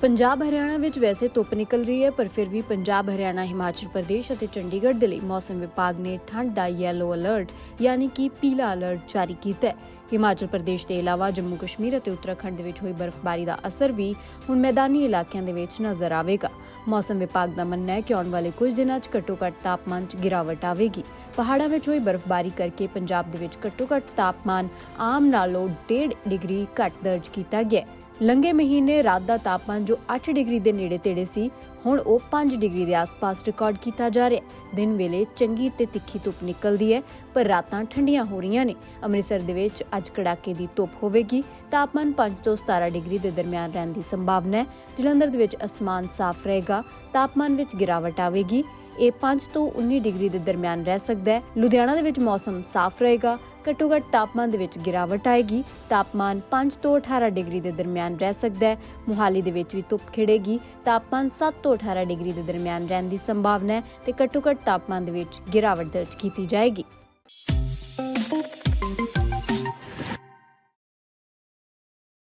ਪੰਜਾਬ ਹਰਿਆਣਾ ਵਿੱਚ ਵੈਸੇ ਧੁੱਪ ਨਿਕਲ ਰਹੀ ਹੈ, ਪਰ ਫਿਰ ਵੀ ਪੰਜਾਬ, ਹਰਿਆਣਾ, ਹਿਮਾਚਲ ਪ੍ਰਦੇਸ਼ ਅਤੇ ਚੰਡੀਗੜ੍ਹ ਦੇ ਲਈ ਮੌਸਮ ਵਿਭਾਗ ਨੇ ਠੰਡ ਦਾ ਯੈਲੋ ਅਲਰਟ ਯਾਨੀ ਕਿ ਪੀਲਾ ਅਲਰਟ ਜਾਰੀ ਕੀਤਾ ਹੈ। ਹਿਮਾਚਲ ਪ੍ਰਦੇਸ਼ ਦੇ ਇਲਾਵਾ ਜੰਮੂ ਕਸ਼ਮੀਰ ਅਤੇ ਉੱਤਰਾਖੰਡ ਦੇ ਵਿੱਚ ਹੋਈ ਬਰਫ਼ਬਾਰੀ ਦਾ ਅਸਰ ਵੀ ਹੁਣ ਮੈਦਾਨੀ ਇਲਾਕਿਆਂ ਦੇ ਵਿੱਚ ਨਜ਼ਰ ਆਵੇਗਾ। ਮੌਸਮ ਵਿਭਾਗ ਦਾ ਮੰਨਣਾ ਹੈ ਕਿ ਆਉਣ ਵਾਲੇ ਕੁਝ ਦਿਨਾਂ 'ਚ ਘੱਟੋ-ਘੱਟ ਤਾਪਮਾਨ 'ਚ ਗਿਰਾਵਟ ਆਵੇਗੀ। ਪਹਾੜਾਂ ਵਿੱਚ ਹੋਈ ਬਰਫ਼ਬਾਰੀ ਕਰਕੇ ਪੰਜਾਬ ਦੇ ਵਿੱਚ ਘੱਟੋ-ਘੱਟ ਤਾਪਮਾਨ ਆਮ ਨਾਲੋਂ 1.5 ਡਿਗਰੀ ਘੱਟ ਦਰਜ ਕੀਤਾ ਗਿਆ ਹੈ ਮਹੀਨੇ ਰਾਤ ਦਾ ਤਾਪਮਾਨ ਜੋ 8 ਡਿਗਰੀ ਦੇ ਨੇੜੇ ਤੇੜੇ ਸੀ, ਹੁਣ ਉਹ 5 ਡਿਗਰੀ ਦੇ ਆਸ-ਪਾਸ ਰਿਕਾਰਡ ਕੀਤਾ ਜਾ ਰਿਹਾ ਹੈ। ਦਿਨ ਵੇਲੇ ਚੰਗੀ ਤੇ ਤਿੱਖੀ ਧੁੱਪ ਨਿਕਲਦੀ ਹੈ, ਪਰ ਰਾਤਾਂ ਠੰਡੀਆਂ ਹੋ ਰਹੀਆਂ ਨੇ। ਅੰਮ੍ਰਿਤਸਰ ਦੇ ਵਿੱਚ ਅੱਜ ਕੜਾਕੇ ਦੀ ਧੁੱਪ ਹੋਵੇਗੀ। ਤਾਪਮਾਨ 5 ਤੋਂ 17 ਡਿਗਰੀ ਦੇ ਦਰਮਿਆਨ ਰਹਿਣ ਦੀ ਸੰਭਾਵਨਾ ਹੈ। ਜਲੰਧਰ ਦੇ ਵਿੱਚ ਅਸਮਾਨ ਸਾਫ਼ ਰਹੇਗਾ। ਤਾਪਮਾਨ ਵਿੱਚ ਗਿਰਾਵਟ ਆਵੇਗੀ। ਇਹ 5 ਤੋਂ 19 ਡਿਗਰੀ ਦੇ ਦਰਮਿਆਨ ਰਹਿ ਸਕਦਾ ਹੈ। ਲੁਧਿਆਣਾ ਦੇ ਵਿੱਚ ਮੌਸਮ ਸਾਫ਼ ਰਹੇਗਾ। ਘੱਟੋ ਘੱਟ ਤਾਪਮਾਨ ਦੇ ਵਿੱਚ ਗਿਰਾਵਟ ਆਏਗੀ। ਤਾਪਮਾਨ 5 ਤੋਂ 18 ਡਿਗਰੀ ਦੇ ਦਰਮਿਆਨ ਰਹਿ ਸਕਦਾ ਹੈ। ਮੁਹਾਲੀ ਦੇ ਵਿੱਚ ਵੀ ਧੁੱਪ ਖਿੜੇਗੀ। ਤਾਪਮਾਨ 7 ਤੋਂ 18 ਡਿਗਰੀ ਦੇ ਦਰਮਿਆਨ ਰਹਿਣ ਦੀ ਸੰਭਾਵਨਾ ਹੈ ਤੇ ਘੱਟੋ ਘੱਟ ਤਾਪਮਾਨ ਦੇ ਵਿੱਚ ਗਿਰਾਵਟ ਦਰਜ ਕੀਤੀ ਜਾਏਗੀ।